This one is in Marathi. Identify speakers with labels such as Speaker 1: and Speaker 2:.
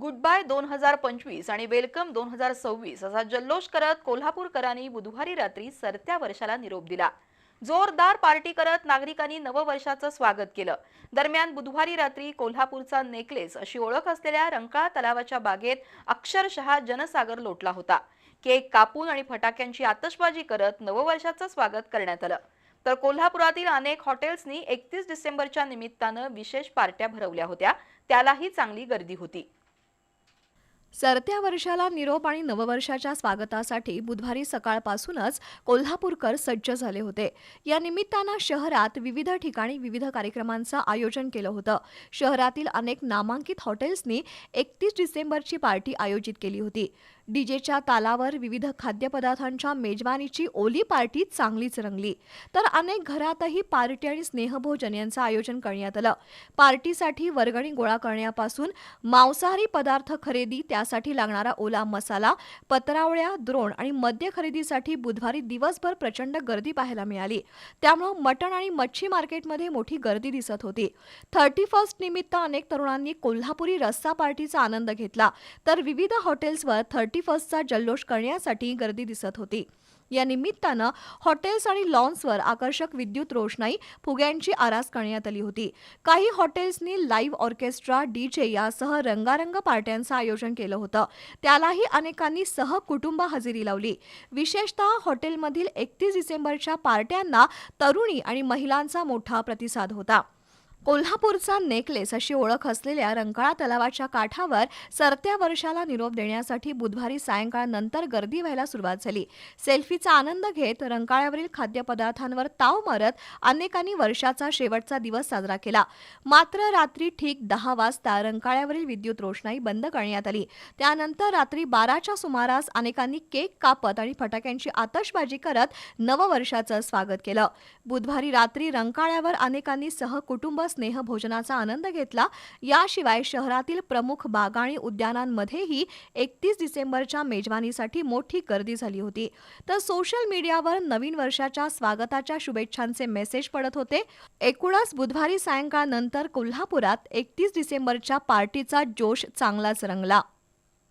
Speaker 1: गुड बाय दोन हजार पंचवीस आणि वेलकम दोन हजार सव्वीस असा जल्लोष करत कोल्हापूरकरांनी बुधवारी रात्री सरत्या वर्षाला निरोप दिला. जोरदार पार्टी करत नागरिकांनी नववर्षाचं स्वागत केलं. दरम्यान बुधवारी रात्री कोल्हापूरचा नेकलेस अशी ओळख असलेल्या रंकाळा तलावाच्या बागेत अक्षरशः जनसागर लोटला होता. केक कापून आणि फटाक्यांची आतषबाजी करत नववर्षाचं स्वागत करण्यात आलं. तर कोल्हापुरातील अनेक हॉटेल्सनी एकतीस डिसेंबरच्या निमित्तानं विशेष पार्ट्या भरवल्या होत्या. त्यालाही चांगली गर्दी होती.
Speaker 2: सरत्या वर्षाला निरोप आणि नववर्षाच्या स्वागतासाठी बुधवारी सकाळपासूनच कोल्हापूरकर सज्ज झाले होते. या निमित्तानं शहरात विविध ठिकाणी विविध कार्यक्रमांचं आयोजन केलं होतं. शहरातील अनेक नामांकित हॉटेल्सनी एकतीस डिसेंबरची पार्टी आयोजित केली होती. डीजेच्या तालावर विविध खाद्यपदार्थांच्या मेजवानीची ओली पार्टी चांगलीच रंगली. तर अनेक घरातही पार्टी आणि स्नेहभोजन यांचं आयोजन करण्यात आलं. पार्टीसाठी वर्गणी गोळा करण्यापासून मांसाहारी पदार्थ खरेदी त्यासाठी लागणारा ओला मसाला पत्रावळ्या द्रोण आणि मद्य खरेदीसाठी बुधवारी दिवसभर प्रचंड गर्दी पाहायला मिळाली. त्यामुळं मटण आणि मच्छी मार्केटमध्ये मोठी गर्दी दिसत होती. थर्टी फर्स्ट निमित्त अनेक तरुणांनी कोल्हापुरी रस्सा पार्टीचा आनंद घेतला. तर विविध हॉटेल्सवर थर्टी फर्स्टचा जल्लोष करण्यासाठी गर्दी दिसत होती. या निमित्तानं हॉटेल्स आणि लॉन्सवर आकर्षक विद्युत रोषणाई फुग्यांची आरास करण्यात आली होती. काही हॉटेल्सनी लाईव्ह ऑर्केस्ट्रा डीजे यासह रंगारंग पार्ट्यांचं आयोजन केलं होतं. त्यालाही अनेकांनी सहकुटुंब हजेरी लावली. विशेषतः हॉटेलमधील एकतीस डिसेंबरच्या पार्ट्यांना तरुणी आणि महिलांचा मोठा प्रतिसाद होता. कोल्हापूरचा नेकलेस अशी ओळख असलेल्या रंकाळा तलावाच्या काठावर सरत्या वर्षाला निरोप देण्यासाठी बुधवारी सायंकाळनंतर गर्दी व्हायला सुरुवात झाली. सेल्फीचा आनंद घेत रंकाळ्यावरील खाद्यपदार्थांवर ताव मारत अनेकांनी वर्षाचा शेवटचा दिवस साजरा केला. मात्र रात्री ठीक दहा वाजता रंकाळ्यावरील विद्युत रोषणाई बंद करण्यात आली. त्यानंतर रात्री बाराच्या सुमारास अनेकांनी केक कापत आणि फटाक्यांची आतषबाजी करत नववर्षाचं स्वागत केलं. बुधवारी रात्री रंकाळ्यावर अनेकांनी सहकुटुंब स्नेहभोजनाचा आनंद घेतला. याशिवाय शहरातील प्रमुख बागा आणि उद्यानांमध्येही एकतीस डिसेंबरच्या मेजवानीसाठी मोठी गर्दी झाली होती. तर सोशल मीडियावर नवीन वर्षाच्या स्वागताच्या शुभेच्छांचे मेसेज पडत होते. एकूणच बुधवारी सायंकाळनंतर कोल्हापुरात एकतीस डिसेंबरच्या पार्टीचा जोश चांगलाच रंगला.